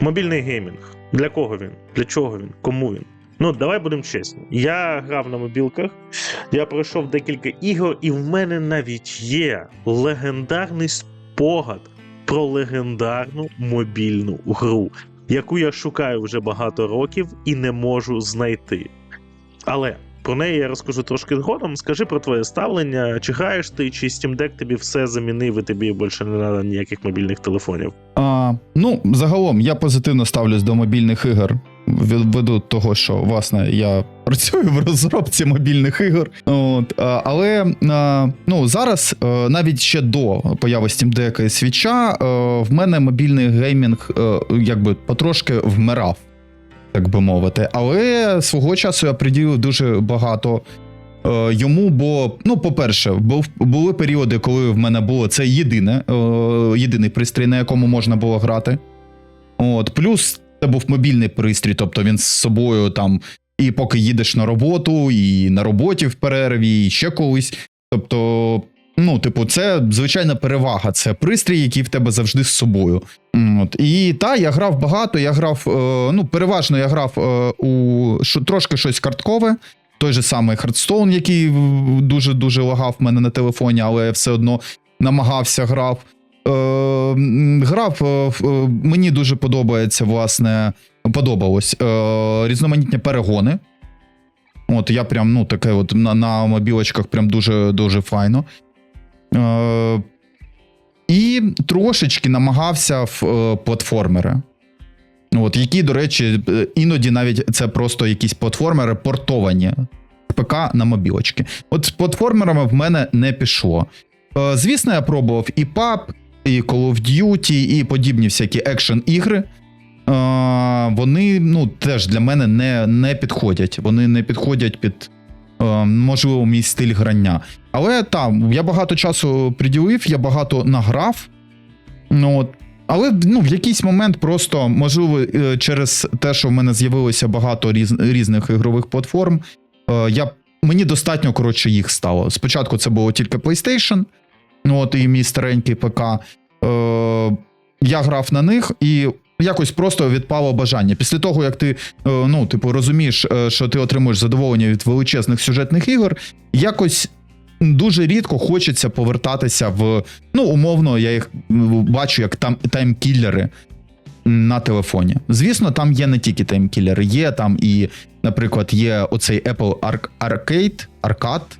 Мобільний геймінг. Для кого він? Для чого він? Кому він? Ну, давай будемо чесні. Я грав на мобілках, я пройшов декілька ігор, і в мене навіть є легендарний спогад про легендарну мобільну гру, яку я шукаю вже багато років і не можу знайти. Але про неї я розкажу трошки згодом. Скажи про твоє ставлення, чи граєш ти, чи Steam Deck тобі все замінив і тобі більше не треба ніяких мобільних телефонів. А, ну, загалом, я позитивно ставлюсь до мобільних ігор. Ввиду того, що власне я працюю в розробці мобільних ігор. От, але ну, зараз, е, навіть ще до появи Steam Deck і Свіча, е, в мене мобільний геймінг е, якби потрошки вмирав, так би мовити. Але свого часу я приділив дуже багато е, йому, бо, ну, по-перше, був, були періоди, коли в мене було це єдине, е, єдиний пристрій, на якому можна було грати. От, плюс це був мобільний пристрій, тобто він з собою там і поки їдеш на роботу, і на роботі в перерві, і ще колись. Тобто, ну, типу, це звичайна перевага. Це пристрій, який в тебе завжди з собою. От. І та, я грав багато, я грав, е, ну, переважно я грав е, у що, трошки щось карткове. Той же самий Hearthstone, який дуже-дуже лагав в мене на телефоні, але я все одно намагався грав. Е, грав, е, е, мені дуже подобається, власне, подобалось е, різноманітні перегони. От я прям, ну, таке от на, на мобілочках прям дуже дуже файно. Е, і трошечки намагався в е, платформери. От, які, до речі, е, іноді навіть це просто якісь платформери портовані ПК на мобілочки. От з платформерами в мене не пішло. Звісно, я пробував і PUB, і Call of Duty, і подібні всякі екшен ігри. Е, Вони ну, теж для мене не, не підходять. Вони не підходять під, можливо, мій стиль грання. Але там я багато часу приділив, я багато награв. Ну, от, але ну, в якийсь момент просто, можливо, е, через те, що в мене з'явилося багато різ, різних ігрових платформ, е, я, мені достатньо коротше їх стало. Спочатку це було тільки PlayStation, ну от і мій старенький ПК. Е, я грав на них і. Якось просто відпало бажання. Після того, як ти е, ну, типу, розумієш, е, що ти отримуєш задоволення від величезних сюжетних ігор, якось дуже рідко хочеться повертатися в. Ну, умовно, я їх бачу як там таймкіллери на телефоні. Звісно, там є не тільки таймкіллери, є там і, наприклад, є оцей Apple Arc- Arcade, Arcade,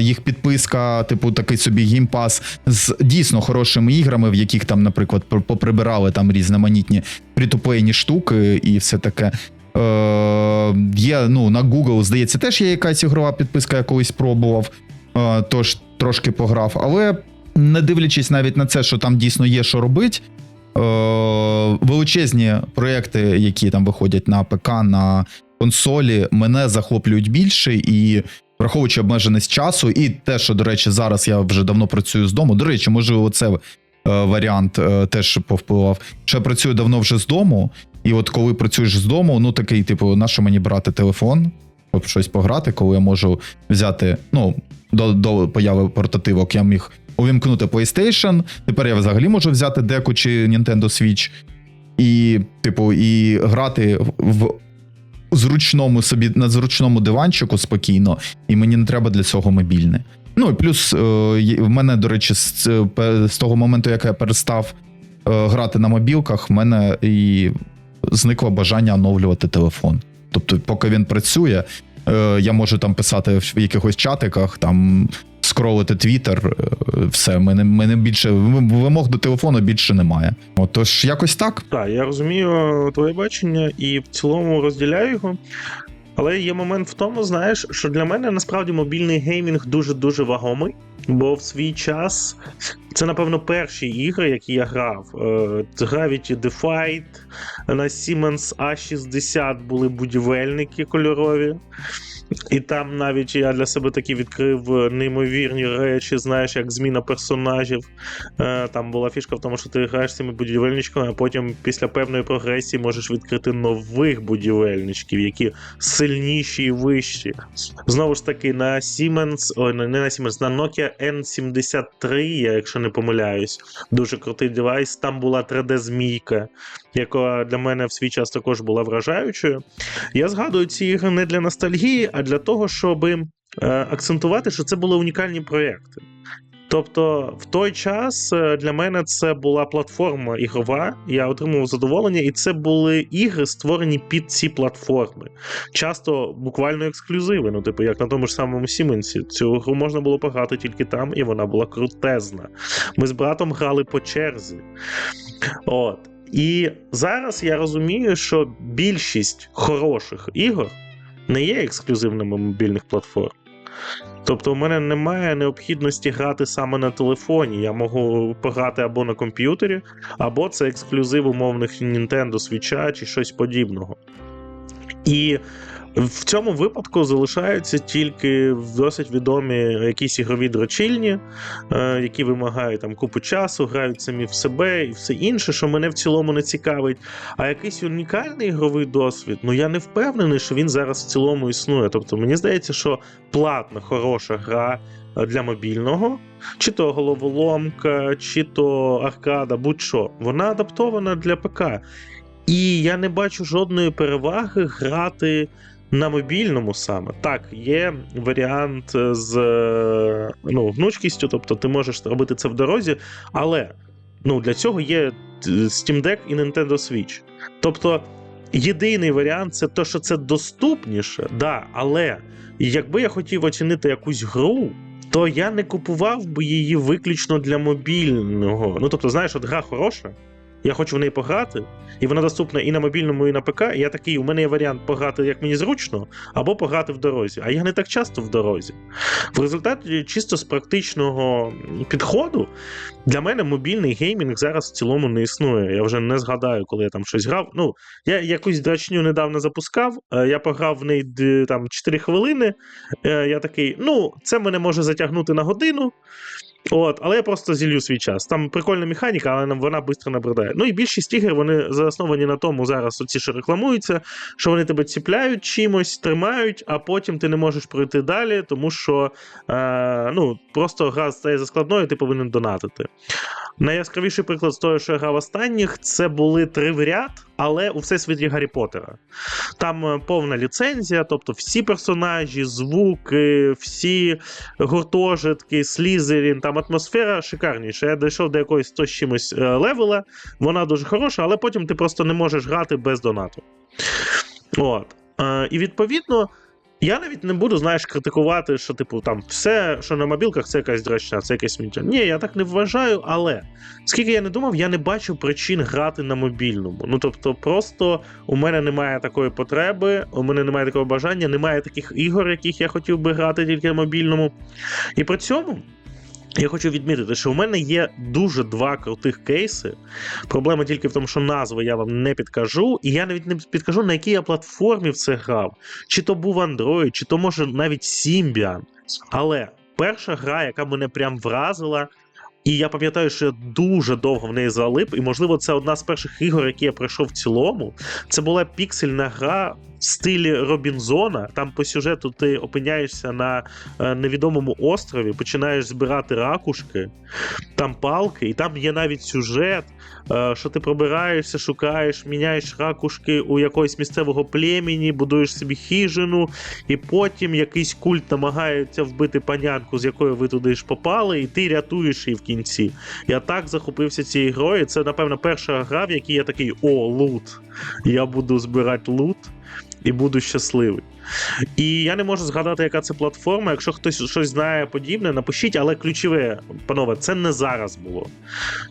їх підписка, типу, такий собі геймпас з дійсно хорошими іграми, в яких там, наприклад, поприбирали там різноманітні притуплейні штуки і все таке. Е, є, ну, на Google, здається, теж є якась ігрова підписка, я колись пробував, е, тож трошки пограв. Але не дивлячись навіть на це, що там дійсно є що робити, е, величезні проекти, які там виходять на ПК, на консолі, мене захоплюють більше і. Враховуючи обмеженість часу, і те, що, до речі, зараз я вже давно працюю з дому. До речі, можливо, це е, варіант е, теж повпливав. Що я працюю давно вже з дому, і от коли працюєш з дому, ну такий, типу, нащо мені брати телефон, щоб щось пограти, коли я можу взяти, ну, до, до появи портативок, я міг увімкнути PlayStation. Тепер я взагалі можу взяти деку чи Nintendo Switch, і, типу, і грати в зручному собі на зручному диванчику спокійно, і мені не треба для цього мобільне. Ну і плюс е, в мене, до речі, з, з того моменту, як я перестав е, грати на мобілках, в мене і зникло бажання оновлювати телефон. Тобто, поки він працює, е, я можу там писати в якихось чатиках, там скролити твіттер, е, все, мене, мене більше вимог до телефону більше немає. От, тож якось так. Так, я розумію твоє бачення і в цілому розділяю його. Але є момент в тому, знаєш, що для мене насправді мобільний геймінг дуже-дуже вагомий, бо в свій час це, напевно, перші ігри, які я грав. Е, Gravity Defight, на Siemens A60 були будівельники кольорові. І там навіть я для себе таки відкрив неймовірні речі, знаєш, як зміна персонажів. Е, Там була фішка в тому, що ти граєш з цими будівельничками, а потім після певної прогресії можеш відкрити нових будівельничків, які сильніші і вищі. Знову ж таки, на Siemens, ой, не на Siemens, на Nokia N73, я якщо не помиляюсь, дуже крутий девайс. Там була 3D-змійка, яка для мене в свій час також була вражаючою. Я згадую ці ігри не для ностальгії, а для того, щоб е, акцентувати, що це були унікальні проєкти. Тобто, в той час е, для мене це була платформа ігрова, я отримував задоволення, і це були ігри, створені під ці платформи. Часто буквально ексклюзиви. Ну, типу, як на тому ж самому Сіменсі. Цю гру можна було пограти тільки там, і вона була крутезна. Ми з братом грали по черзі. От. І зараз я розумію, що більшість хороших ігор не є ексклюзивними мобільних платформ. Тобто, у мене немає необхідності грати саме на телефоні. Я можу пограти або на комп'ютері, або це ексклюзив умовних Nintendo Switch чи щось подібного. І в цьому випадку залишаються тільки досить відомі якісь ігрові дрочильні, е, які вимагають там купу часу, грають самі в себе і все інше, що мене в цілому не цікавить. А якийсь унікальний ігровий досвід, ну я не впевнений, що він зараз в цілому існує. Тобто мені здається, що платна, хороша гра для мобільного, чи то головоломка, чи то аркада, будь-що, вона адаптована для ПК. І я не бачу жодної переваги грати на мобільному саме. Так, є варіант з е, ну, гнучкістю, тобто ти можеш робити це в дорозі, але ну, для цього є е, Steam Deck і Nintendo Switch. Тобто, єдиний варіант це те, що це доступніше, да, але якби я хотів оцінити якусь гру. То я не купував би її виключно для мобільного. Ну тобто, знаєш, от гра хороша, я хочу в неї пограти, і вона доступна і на мобільному, і на ПК. І я такий, у мене є варіант пограти, як мені зручно, або пограти в дорозі. А я не так часто в дорозі. В результаті, чисто з практичного підходу, для мене мобільний геймінг зараз в цілому не існує. Я вже не згадаю, коли я там щось грав. Ну, я якусь драчню недавно запускав, е, я пограв в неї там 4 хвилини. е, Я такий, ну, це мене може затягнути на годину. От, але я просто зілью свій час. Там прикольна механіка, але вона швидко набридає. Ну і більшість ігор вони засновані на тому зараз, оці що рекламуються, що вони тебе ціпляють чимось, тримають, а потім ти не можеш пройти далі, тому що е, ну, просто гра стає заскладною, ти повинен донатити. Найяскравіший приклад з того, що я грав останніх, це були три в ряд, але у всесвіті Гаррі Поттера. Там е, повна ліцензія, тобто всі персонажі, звуки, всі гуртожитки, слізерін, там атмосфера шикарніша. Я дійшов до якоїсь то з чимось е, левела, вона дуже хороша, але потім ти просто не можеш грати без донату. От. Е, і відповідно. Я навіть не буду, знаєш, критикувати, що, типу, там все, що на мобілках, це якась дрочна, це якесь сміття. Ні, я так не вважаю, але скільки я не думав, я не бачу причин грати на мобільному. Ну тобто, просто у мене немає такої потреби, у мене немає такого бажання, немає таких ігор, яких я хотів би грати тільки на мобільному. І при цьому. Я хочу відмітити, що у мене є дуже два крутих кейси. Проблема тільки в тому, що назви я вам не підкажу, і я навіть не підкажу, на якій я платформі в це грав. Чи то був Android, чи то може навіть Symbian. Але перша гра, яка мене прям вразила, і я пам'ятаю, що я дуже довго в неї залип, і можливо, це одна з перших ігор, які я пройшов в цілому. Це була піксельна гра стилі Робінзона. Там по сюжету ти опиняєшся на е, невідомому острові, починаєш збирати ракушки, там палки, і там є навіть сюжет, е, що ти пробираєшся, шукаєш, міняєш ракушки у якогось місцевого племені, будуєш собі хижину, і потім якийсь культ намагається вбити панянку, з якою ви туди ж попали, і ти рятуєш її в кінці. Я так захопився цією грою. Це, напевно, перша гра, в якій я такий: о, лут. Я буду збирати лут і буду щасливий. І я не можу згадати, яка це платформа. Якщо хтось щось знає подібне, напишіть, але ключове, панове, це не зараз було.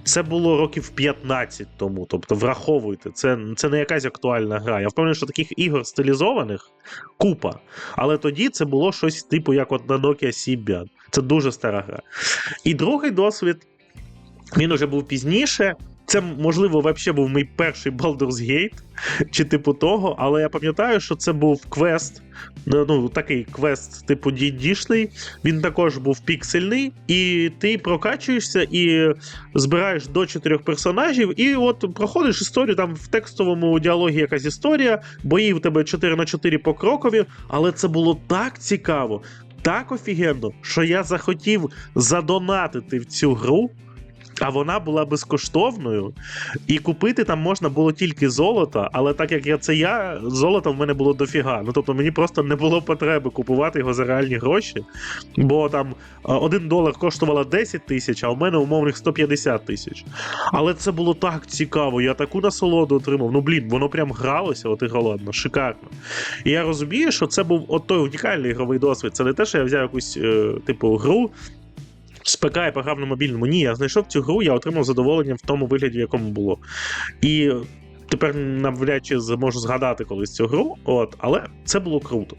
Це було років 15 тому. Тобто враховуйте, це, це не якась актуальна гра. Я впевнений, що таких ігор стилізованих купа. Але тоді це було щось типу, як от на Nokia Symbian. Це дуже стара гра. І другий досвід, він уже був пізніше. Це, можливо, взагалі був мій перший Baldur's Gate, чи типу того, але я пам'ятаю, що це був квест, ну, такий квест, типу дідішний. Він також був піксельний, і ти прокачуєшся і збираєш до чотирьох персонажів, і от проходиш історію, там в текстовому діалогі якась історія, бої в тебе 4 на 4 покрокові, але це було так цікаво, так офігенно, що я захотів задонатити в цю гру. А вона була безкоштовною, і купити там можна було тільки золото, але так як я це я, золота в мене було дофіга. Ну тобто мені просто не було потреби купувати його за реальні гроші, бо там е, один долар коштувало 10 тисяч, а у мене умовних 150 тисяч. Але це було так цікаво, я таку насолоду отримав. Ну блін, воно прям гралося, от і голодно, шикарно. І я розумію, що це був от той унікальний ігровий досвід. Це не те, що я взяв якусь е, типу гру. З ПК я пограв на мобільному. Ні, я знайшов цю гру, я отримав задоволення в тому вигляді, в якому було. І тепер навряд чи зможу згадати колись цю гру, от, але це було круто.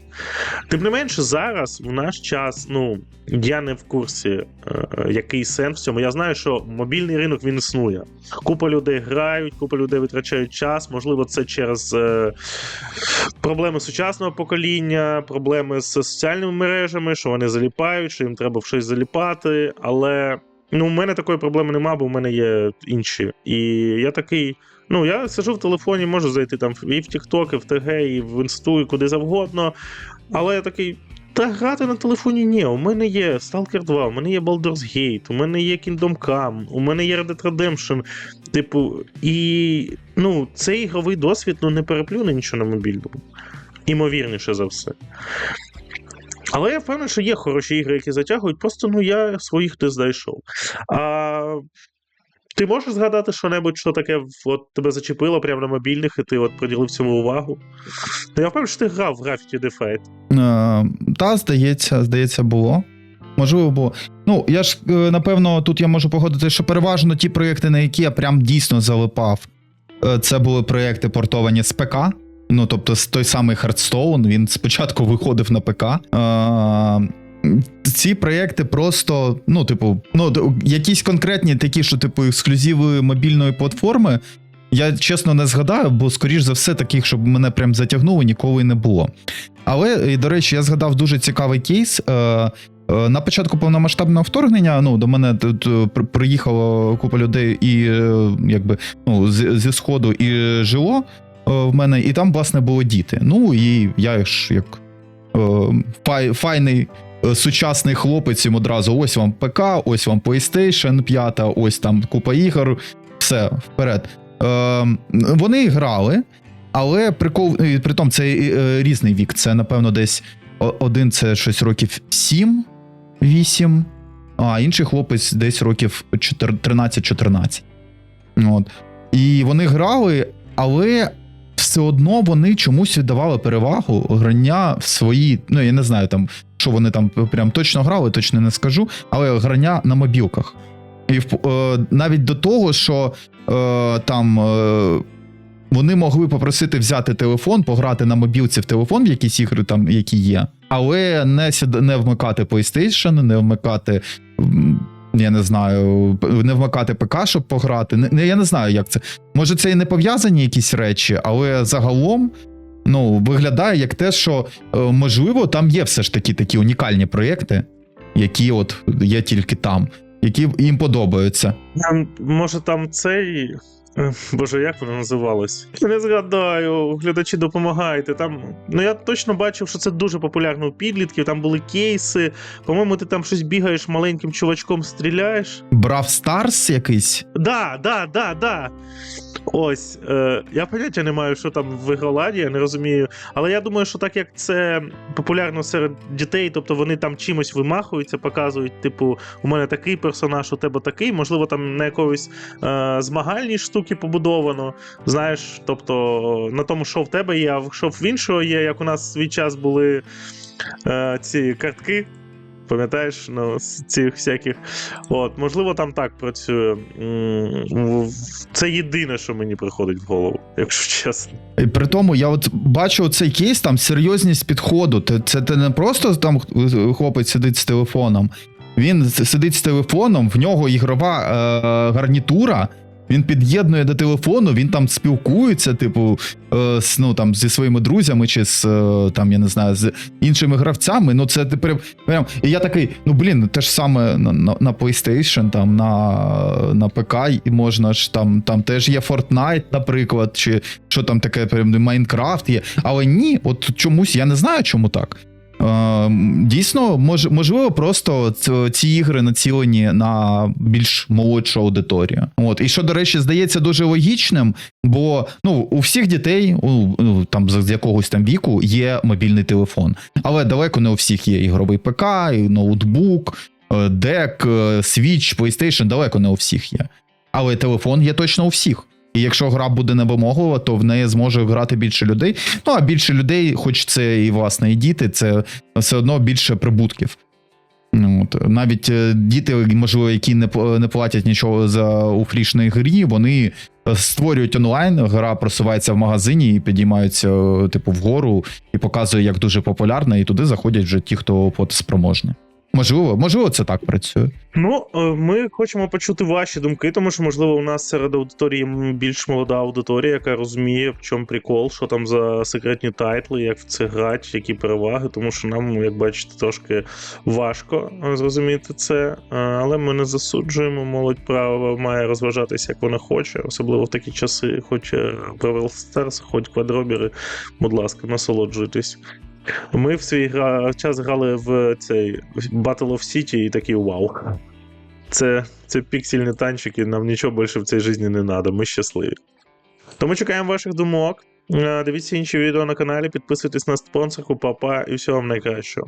Тим не менше, зараз, в наш час, ну, я не в курсі, е, який сенс в цьому. Я знаю, що мобільний ринок він існує. Купа людей грають, купа людей витрачають час. Можливо, це через е, проблеми сучасного покоління, проблеми з соціальними мережами, що вони заліпають, що їм треба в щось заліпати. Але ну, у мене такої проблеми нема, бо в мене є інші. І я такий. Ну, я сижу в телефоні, можу зайти там і в TikTok, і в ТГ, і в Інсту, і куди завгодно. Але я такий. Та грати на телефоні ні. У мене є Stalker 2, у мене є Baldur's Gate, у мене є Kingdom Come, у мене є Red Dead Redemption. Типу, і ну, цей ігровий досвід ну, не переплюне нічого на мобільному. Імовірніше за все. Але я впевнений, що є хороші ігри, які затягують, просто ну я своїх не знайшов. А ти можеш згадати що-небудь, що таке от, тебе зачепило прямо на мобільних, і ти от приділив цьому увагу? Ну, я впевнений, що ти грав в Gravity Defight. Е, Та, здається, здається, було. Можливо, було. Ну, я ж е, напевно тут я можу погодити, що переважно ті проєкти, на які я прям дійсно залипав, е, це були проєкти портовані з ПК. Ну, тобто, той самий Hearthstone, він спочатку виходив на ПК. Е, ці проєкти просто, ну, типу, ну, якісь конкретні такі, що, типу, ексклюзиви мобільної платформи. Я чесно не згадаю, бо, скоріш за все, таких, щоб мене прям затягнуло, ніколи не було. Але, до речі, я згадав дуже цікавий кейс. Е, е, на початку повномасштабного вторгнення ну, до мене тут приїхала купа людей і е, якби ну, зі сходу і жило в мене, і там, власне, були діти. Ну і я ж як фай, файний. Е, Сучасний хлопець їм одразу ось вам ПК, ось вам PlayStation 5, ось там купа ігор, все, вперед. Е, вони грали, але прикол, і при це е, різний вік. Це, напевно, десь один це щось років 7, 8, а інший хлопець десь років 13-14. От. І вони грали, але все одно вони чомусь віддавали перевагу грання в свої. Ну, я не знаю, там, що вони там прям точно грали, точно не скажу, але грання на мобілках. І е, навіть до того, що е, там. Е, вони могли попросити взяти телефон, пограти на мобілці в телефон в якісь ігри, там, які є, але не, не вмикати PlayStation, не вмикати. Я не знаю, не вмикати ПК, щоб пограти. Не- я не знаю, як це. Може, це і не пов'язані якісь речі, але загалом ну, виглядає як те, що е, можливо там є все ж таки такі унікальні проєкти, які от є тільки там, які їм подобаються. Там, може, там цей. Боже, як воно називалось? Не згадаю, глядачі допомагайте. Там, ну я точно бачив, що це дуже популярно у підлітків. Там були кейси. По-моєму, ти там щось бігаєш маленьким чувачком, стріляєш. Брав Старс якийсь. Да, да, да, да. Ось, е, я поняття не маю, що там в ігроладі, я не розумію. Але я думаю, що так як це популярно серед дітей, тобто вони там чимось вимахуються, показують, типу, у мене такий персонаж, у тебе такий, можливо, там на якоїсь е, змагальній штуки побудовано. Знаєш, тобто на тому, що в тебе є, а що в іншого є, як у нас свій час були е, ці картки. Пам'ятаєш, ну, з цих всяких. От, можливо, там так працює. Це єдине, що мені приходить в голову, якщо чесно. І при тому я от бачу цей кейс, там серйозність підходу. Це, це не просто там хлопець сидить з телефоном. Він сидить з телефоном, в нього ігрова е, гарнітура. Він під'єднує до телефону, він там спілкується, типу, е, з, ну, там, зі своїми друзями чи з е, там, я не знаю, з іншими гравцями. Ну, це прям, прям. І я такий, ну блін, те ж саме на, на, на PlayStation, там, на, на ПК і можна ж там, там теж є Fortnite, наприклад, чи що там таке, прям Майнкрафт є. Але ні, от чомусь я не знаю, чому так. Е, Дійсно, мож, можливо, просто ці ігри націлені на більш молодшу аудиторію. От і що, до речі, здається дуже логічним, бо ну у всіх дітей, у, ну, там з якогось там віку, є мобільний телефон, але далеко не у всіх є ігровий ПК, і ноутбук, е, дек, е, Switch, PlayStation, далеко не у всіх є. Але телефон є точно у всіх. І якщо гра буде невимоглива, то в неї зможе грати більше людей. Ну а більше людей, хоч це і власне і діти, це все одно більше прибутків. Ну, От, навіть е, діти, можливо, які не, не платять нічого за у фрішної грі, вони е, створюють онлайн, гра просувається в магазині і підіймаються, е, типу, вгору і показує, як дуже популярна, і туди заходять вже ті, хто платоспроможні. Можливо, можливо, це так працює. Ну, е, ми хочемо почути ваші думки, тому що, можливо, у нас серед аудиторії більш молода аудиторія, яка розуміє, в чому прикол, що там за секретні тайтли, як в це грати, які переваги, тому що нам, як бачите, трошки важко е, зрозуміти це. Е, Але ми не засуджуємо. Молодь право має розважатися, як вона хоче, особливо в такі часи, хоч Brawl Stars, хоч квадробіри. Будь ласка, насолоджуйтесь. Ми в свій час грали в цей Battle of City і такий вау. Це, це піксельні танчики, нам нічого більше в цій житті не треба, ми щасливі. Тому чекаємо ваших думок. Е, Дивіться інші відео на каналі, підписуйтесь на спонсорку, папа і всього вам найкращого.